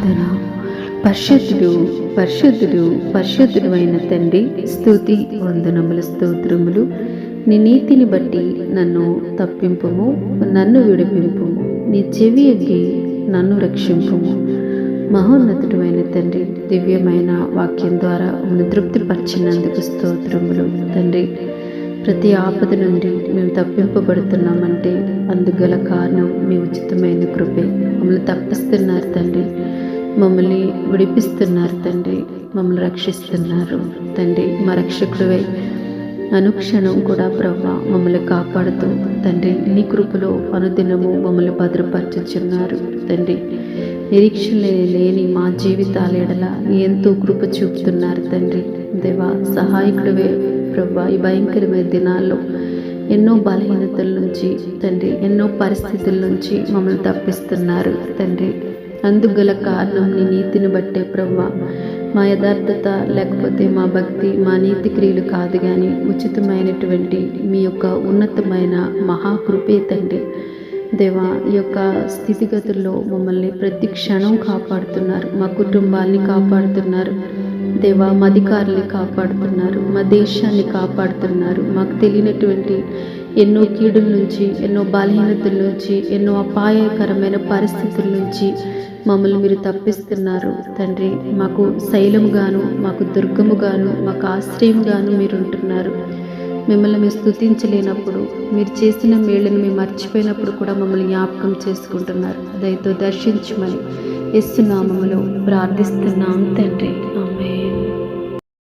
ప్రార్థన. పరిశుద్ధుడు పరిశుద్ధుడు పరిశుద్ధుడు అయిన తండ్రి స్తుతి వందనములు స్తోత్రములు. నీ నీతిని బట్టి నన్ను తప్పింపుము నన్ను విడిపింపుము. నీ చెవి ఎగ్గి నన్ను రక్షింపుము. మహోన్నతుడు అయిన తండ్రి దివ్యమైన వాక్యం ద్వారా మమ్మల్ని తృప్తిపరిచినందుకు స్తోత్రములు. తండ్రి ప్రతి ఆపద నుండి మేము తప్పింపబడుతున్నామంటే అందుగల కారణం మీ ఉచితమైన కృపే. మమ్మల్ని తప్పిస్తున్నారు తండ్రి. మమ్మల్ని విడిపిస్తున్నారు తండ్రి. మమ్మల్ని రక్షిస్తున్నారు తండ్రి. మా రక్షకుడివై. అనుక్షణం కూడా ప్రభా మమ్మల్ని కాపాడుతూ తండ్రి నీ కృపలో అనుదినము మమ్మల్ని భద్రపరచుచున్నారు తండ్రి. నిరీక్షణ లేని మా జీవితాల ఎడల ఎంతో కృప చూపుతున్నారు తండ్రి. దేవా సహాయకుడివే. ప్రభా ఈ భయంకరమైన దినాల్లో ఎన్నో బలహీనతల నుంచి తండ్రి ఎన్నో పరిస్థితుల నుంచి మమ్మల్ని తప్పిస్తున్నారు తండ్రి. అందుగల కారణం నీ నీతిని బట్టే ప్రభా. మా యథార్థత లేకపోతే మా భక్తి మా నీతి క్రియలు కాదు కానీ ఉచితమైనటువంటి మీ యొక్క ఉన్నతమైన మహాకృపే తండ్రి. దేవా ఈ యొక్క స్థితిగతుల్లో మమ్మల్ని ప్రతి క్షణం కాపాడుతున్నారు మా కుటుంబాల్ని కాపాడుతున్నారు. దేవా మా అధికారుల్ని కాపాడుతున్నారు మా దేశాన్ని కాపాడుతున్నారు. మాకు తెలియనటువంటి ఎన్నో కీడుల నుంచి ఎన్నో బలహీనతల నుంచి ఎన్నో అపాయకరమైన పరిస్థితుల నుంచి మమ్మల్ని మీరు తప్పిస్తున్నారు. తండ్రి మాకు శైలముగాను మాకు దుర్గముగాను మాకు ఆశ్రయముగాను మీరు ఉంటున్నారు. మిమ్మల్ని మేము స్థుతించలేనప్పుడు మీరు చేసిన మేళ్ళను మేము మర్చిపోయినప్పుడు కూడా మమ్మల్ని జ్ఞాపకం చేసుకుంటున్నారు. దయతో దర్శించమని ఇస్తున్నామములో ప్రార్థిస్తున్నాం తండ్రి.